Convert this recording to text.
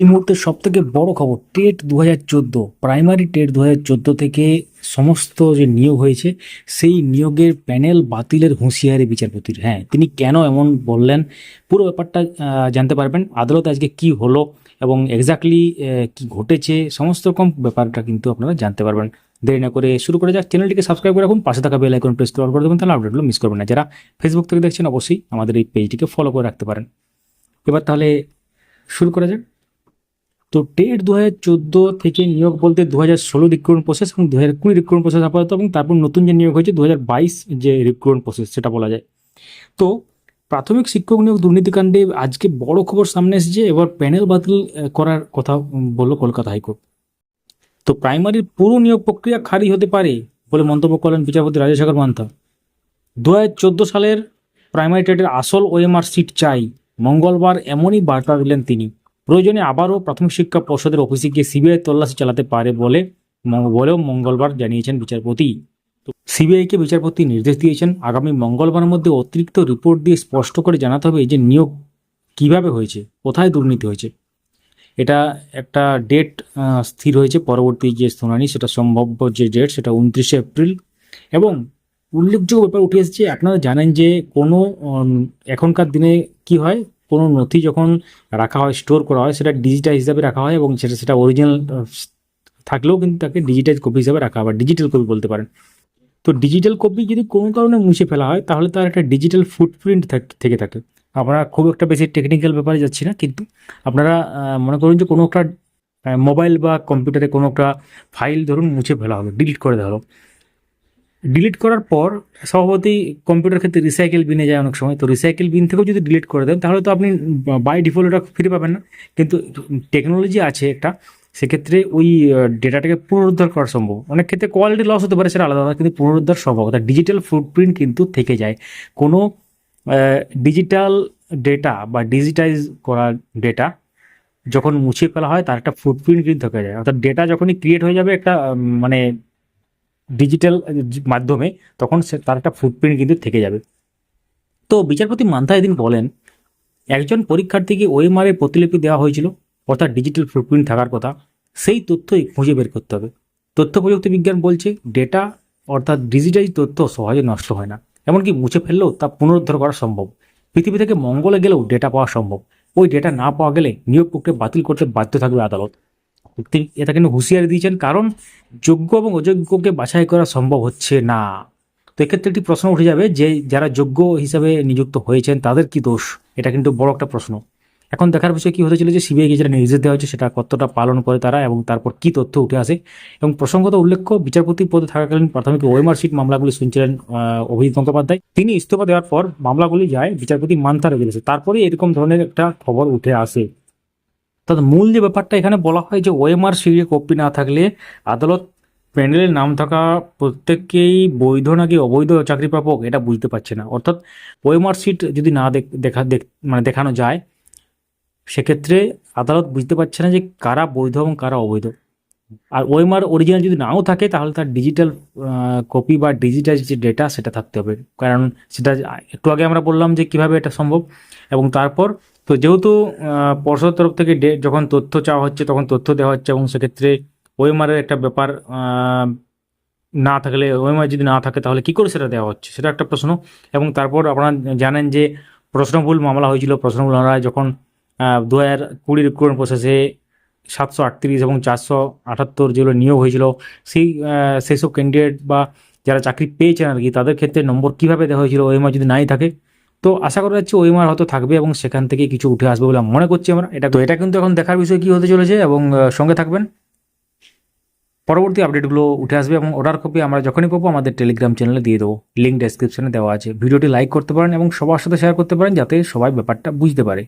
এই মুহূর্তে সব থেকে বড় খবর, টেট দু হাজার চোদ্দ প্রাইমারি টেট দু হাজার চোদ্দ থেকে সমস্ত যে নিয়োগ হয়েছে, সেই নিয়োগের প্যানেল বাতিলের হুঁশিয়ারি বিচারপতির। হ্যাঁ তিনি কেন এমন বললেন, পুরো ব্যাপারটা জানতে পারবেন। আদালতে আজকে কি হলো এবং এক্স্যাক্টলি কি ঘটেছে, সমস্ত রকম ব্যাপারটা কিন্তু আপনারা জানতে পারবেন। দেরি না করে শুরু করে যাক। চ্যানেলটিকে সাবস্ক্রাইব করে রাখুন, পাশে থাকা বেল আইকন প্রেস করে করে দেবেন তাহলে আপডেটগুলো মিস করবেন না। যারা ফেসবুক থেকে দেখছেন, অবশ্যই আমাদের এই পেজটিকে ফলো করে রাখতে পারেন। এবার তাহলে শুরু করা যাক। তো টেট দু হাজার চোদ্দ থেকে নিয়োগ বলতে দু হাজার ষোলো রিক্রুটমেন্ট প্রসেস এবং দু হাজার কুড়ি রিক্রুটমেন্ট প্রসেস আপাতত এবং তারপর নতুন যে নিয়োগ হয়েছে দু হাজার বাইশ যে রিক্রুটমেন্ট প্রসেস সেটা বলা যায়। তো প্রাথমিক শিক্ষক নিয়োগ দুর্নীতিকাণ্ডে আজকে বড় খবর সামনে এসেছে, এবার প্যানেল বাতিল করার কথা বলল কলকাতা হাইকোর্ট। তো প্রাইমারির পুরো নিয়োগ প্রক্রিয়া খারিজ হতে পারে বলে মন্তব্য করলেন বিচারপতি রাজশেখর মান্থা। দু হাজার চোদ্দ সালের প্রাইমারি টেটের আসল ওএমআর সিট চাই। মঙ্গলবার এমনই বার্তা দিলেন তিনি। প্রয়োজনে আবারও প্রাথমিক শিক্ষা পর্ষদের অফিসে গিয়ে সিবিআই তল্লাশি চালাতে পারে বলে বলেও মঙ্গলবার জানিয়েছেন বিচারপতি। তো সিবিআইকে বিচারপতি নির্দেশ দিয়েছেন। আগামী মঙ্গলবারের মধ্যে অতিরিক্ত রিপোর্ট দিয়ে স্পষ্ট করে জানাতে হবে যে নিয়োগ কীভাবে হয়েছে, কোথায় দুর্নীতি হয়েছে। এটা একটা ডেট স্থির হয়েছে পরবর্তী যে শুনানি, সেটা সম্ভাব্য যে ডেট সেটা উনত্রিশে এপ্রিল। এবং উল্লেখযোগ্য ব্যাপার উঠে এসেছে, আপনারা জানেন যে কোনো এখনকার দিনে কি হয় কোনো নথি যখন রাখা হয় স্টোর করা হয়, সেটা ডিজিটাল হিসাবে রাখা হয় এবং সেটা সেটা অরিজিনাল থাকলেও কিন্তু তাকে ডিজিটাল কপি হিসাবে রাখা হয় ডিজিটাল কপি বলতে পারেন। তো ডিজিটাল কপি যদি কোনো কারণে মুছে ফেলা হয়, তাহলে তার একটা ডিজিটাল ফুটপ্রিন্ট থেকে, থাকে আমরা খুব একটা বেশি টেকনিক্যাল ব্যাপারে যাচ্ছি না, কিন্তু আপনারা মনে করুন যে কোনো একটা মোবাইল বা কম্পিউটারে কোনো একটা ফাইল ধরুন মুছে ফেলা হলো ডিলিট করে দেওয়া হলো ডিলিট করার পর স্বভাবতই কম্পিউটার ক্ষেত্রে রিসাইকেল বিনে যায় অনেক সময়। তো রিসাইকেল বিন থেকেও যদি ডিলিট করে দেন, তাহলে তো আপনি বাই ডিফল্ট ওটা ফিরে পাবেন না। কিন্তু টেকনোলজি আছে একটা, সেক্ষেত্রে ওই ডেটাটাকে পুনরুদ্ধার করা সম্ভব। অনেক ক্ষেত্রে কোয়ালিটি লস হতে পারে সেটা আলাদা, কিন্তু পুনরুদ্ধার সম্ভব। অর্থাৎ ডিজিটাল ফুটপ্রিন্ট কিন্তু থেকে যায়। কোনো ডিজিটাল ডেটা বা ডিজিটাইজ করা ডেটা যখন মুছে ফেলা হয়, তার একটা ফুটপ্রিন্ট কিন্তু থেকে যায়। অর্থাৎ ডেটা যখনই ক্রিয়েট হয়ে যাবে, একটা মানে ডিজিটাল মাধ্যমে, তখন সে তার একটা ফুটপ্রিন্ট কিন্তু থেকে যাবে। তো বিচারপতি মান্থা এদিন বলেন, একজন পরীক্ষার্থীকে ওএমআর এর প্রতিলিপি দেওয়া হয়েছিল, অর্থাৎ ডিজিটাল ফুটপ্রিন্ট থাকার কথা, সেই তথ্যই খুঁজে বের করতে হবে। তথ্য প্রযুক্তি বিজ্ঞান বলছে ডেটা অর্থাৎ ডিজিটাইজ তথ্য সহজে নষ্ট হয় না, এমনকি মুছে ফেললেও তা পুনরুদ্ধার করা সম্ভব। পৃথিবী থেকে মঙ্গলে গেলেও ডেটা পাওয়া সম্ভব। ওই ডেটা না পাওয়া গেলে নিয়োগ প্রক্রিয়া বাতিল করতে বাধ্য থাকবে আদালত। তিনি এটা কিন্তু হুঁশিয়ারি দিয়েছেন, কারণ যোগ্য এবং অযোগ্যকে বাছাই করা সম্ভব হচ্ছে না। তো এক্ষেত্রে একটি প্রশ্ন উঠে যাবে যে, যারা যোগ্য হিসাবে নিযুক্ত হয়েছেন, তাদের কি দোষ? এটা কিন্তু বড় একটা প্রশ্ন। এখন দেখার বিষয় কি হতে চলেছে সিবিআইকে যেটা নির্দেশ দেওয়া হয়েছে, সেটা কতটা পালন করে তারা এবং তারপর কি তথ্য উঠে আসে? এবং প্রসঙ্গত উল্লেখ্য, বিচারপতি পদে থাকাকালীন প্রাথমিক ওয়েমার শিট মামলাগুলি শুনছিলেন অভিজিৎ গঙ্গোপাধ্যায়। তিনি ইস্তফা দেওয়ার পর মামলাগুলি যায় বিচারপতি মান্থার এগেছে তারপরে এরকম ধরনের একটা খবর উঠে আসে। অর্থাৎ মূল যে ব্যাপারটা এখানে বলা হয় যে ওএমআর সিডি কপি না থাকলে আদালত প্যানেলের নাম থাকা প্রত্যেককেই বৈধ নাকি অবৈধ চাকরি প্রাপক এটা বুঝতে পারছে না। অর্থাৎ ওএমআর সিট যদি না দেখ মানে দেখানো যায়, সেক্ষেত্রে আদালত বুঝতে পারছে না যে কারা বৈধ এবং কারা অবৈধ। আর ওএমআর অরিজিনাল যদি নাও থাকে, তাহলে তার ডিজিটাল কপি বা ডিজিটাল যে ডেটা সেটা থাকতে হবে। কারণ সেটা একটু আগে আমরা বললাম যে কীভাবে এটা সম্ভব। এবং তারপর তো যেহেতু পর্ষদ তরফ থেকে যখন তথ্য চাওয়া হচ্ছে, তখন তথ্য দেওয়া হচ্ছে এবং সেক্ষেত্রে ওএমআরের একটা ব্যাপার না থাকলে, ওএমআর যদি না থাকে, তাহলে কি করে সেটা দেওয়া হচ্ছে? সেটা একটা প্রশ্ন। এবং তারপর আপনারা জানেন যে প্রশ্নভুল মামলা হয়েছিল। প্রশ্নভুল মামলায় যখন দু হাজার কুড়ি রিক্রুটমেন্ট প্রসেসে সাতশো আটত্রিশ এবং চারশো আটাত্তর যেগুলো নিয়োগ হয়েছিল সেই আহ, সেই সব ক্যান্ডিডেট বা যারা চাকরি পেয়েছেন আর কি তাদের ক্ষেত্রে নম্বর কীভাবে দেওয়া হয়েছিল ওএমআর যদি নাই থাকে? তো আশা করা যাচ্ছে ওএমআর হয়তো থাকবে এবং সেখান থেকে কিছু উঠে আসবে বলে মনে করছি আমরা। এটা তো এটা কিন্তু এখন দেখার বিষয় কি হতে চলেছে এবং সঙ্গে থাকবেন। পরবর্তী আপডেটগুলো উঠে আসবে এবং অর্ডার কপি আমরা যখনই পাবো আমাদের টেলিগ্রাম চ্যানেলে দিয়ে দেবো। লিঙ্ক ডেসক্রিপশনে দেওয়া আছে। ভিডিওটি লাইক করতে পারেন এবং সবার সাথে শেয়ার করতে পারেন যাতে সবাই ব্যাপারটা বুঝতে পারে।